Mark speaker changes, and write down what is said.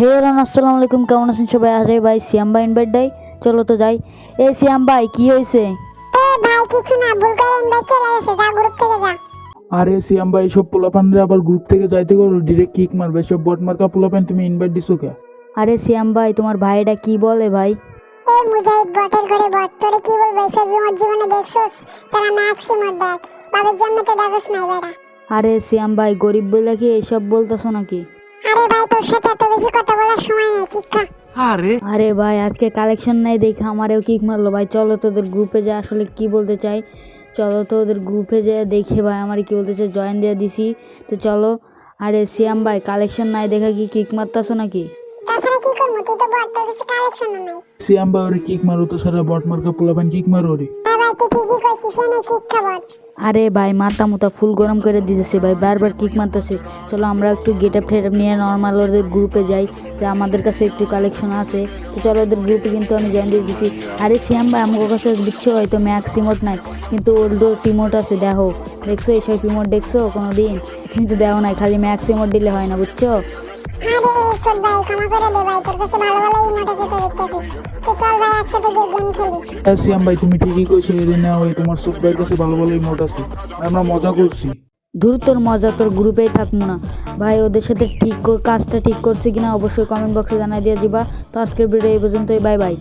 Speaker 1: হে run আসসালামু আলাইকুম কেমন আছেন সবাই? আরে ভাই সিয়াম ভাই ইনভাইট দেয়। চলো তো যাই। এ সিয়াম ভাই কি হয়েছে?
Speaker 2: এ ভাই কিছু না ভুল করে ইনভাইট চলে এসে যা গ্রুপ থেকে যা।
Speaker 3: আরে সিয়াম ভাই সব পোলাপানরা আবার গ্রুপ থেকে যাইতে করো ডিরেক্ট কিক মারবে সব বট মার্কা পোলাপান তুমি ইনভাইট দিছো কে?
Speaker 1: আরে সিয়াম ভাই তোমার ভাইটা কি বলে ভাই?
Speaker 2: এ মুজাহিদ বটের ঘরে বট তোরে কি বলব এসব মোর জীবনে দেখছস? তারা ম্যাক্সিমাম দেখ। বাবার জন্য তো দেখছ নাই বেড়া
Speaker 1: আরে সিয়াম ভাই গরিব বলে কি এইসব বলতেছো নাকি?
Speaker 2: আরে ভাই তোর সাথে এত বেশি কথা বলার সময় নেই কিক্কা
Speaker 1: আরে। ভাই আজকে কালেকশন নাই দেখে আমারও কিক মারলো। ভাই চলো তোদের গ্রুপে যা আসলে কি বলতে চাই? চলো তো ওদের গ্রুপে যা দেখে ভাই আমার কি বলতে চাই? জয়েন দিয়ে দিছি। তো চলো আরে সিয়াম ভাই কালেকশন নাই দেখা কি কিক মারতেছো নাকি?
Speaker 2: তাছাড়া কি করব? তুই তো বট তোর কাছে কালেকশন নাই।
Speaker 3: সিয়াম ভাই ওরে কিক মারো তো সারা বট মার্কা পোলাপান কিক মারো ওরে।
Speaker 2: হ্যাঁ ভাই তুই ঠিকই
Speaker 1: আরে ভাই, মাথা মুতা ফুল গরম করে দিতেছে ভাই, বারবার কিক মারতেছে। চলো আমরা একটু গেট আপ টেট নিয়ে নর্মাল ওদের গ্রুপে যাই যে আমাদের কাছে একটু কালেকশন আছে। তো চলো ওদের গ্রুপে কিন্তু আমি জয়েন দিয়ে দিছি। আরে সিয়াম ভাই আমার কাছে বুঝছ হয়তো ম্যাক্স টিমোট নাই। কিন্তু ওল্ড টিমোট আছে, দেখো। দেখছ? এইসব টিমোট দেখছ? কোনো দিন কিন্তু দেখো নাই, খালি ম্যাক্স টিমোট দিলে হয় না, বুঝছ?
Speaker 2: আরে চল ভাই ক্ষমা করে দে ভাই তোর কাছে ভালো ভালো দেখতেছি তো চল ভাই একসাথে গিয়ে গেম খেলি
Speaker 3: ভাই তুমি ঠিকই কইছো না ওই তোমার কাছে ভালো ভালো আছে। আমরা মজা করছি।
Speaker 1: ধুর তোর মজা, তোর গ্রুপেই থাকব না। ভাই, ওদের সাথে ঠিক কাজটা ঠিক করছে কিনা অবশ্যই কমেন্ট বক্সে জানাই দিয়ে দিবা। তো আজকের ভিডিও এই পর্যন্তই বাই বাই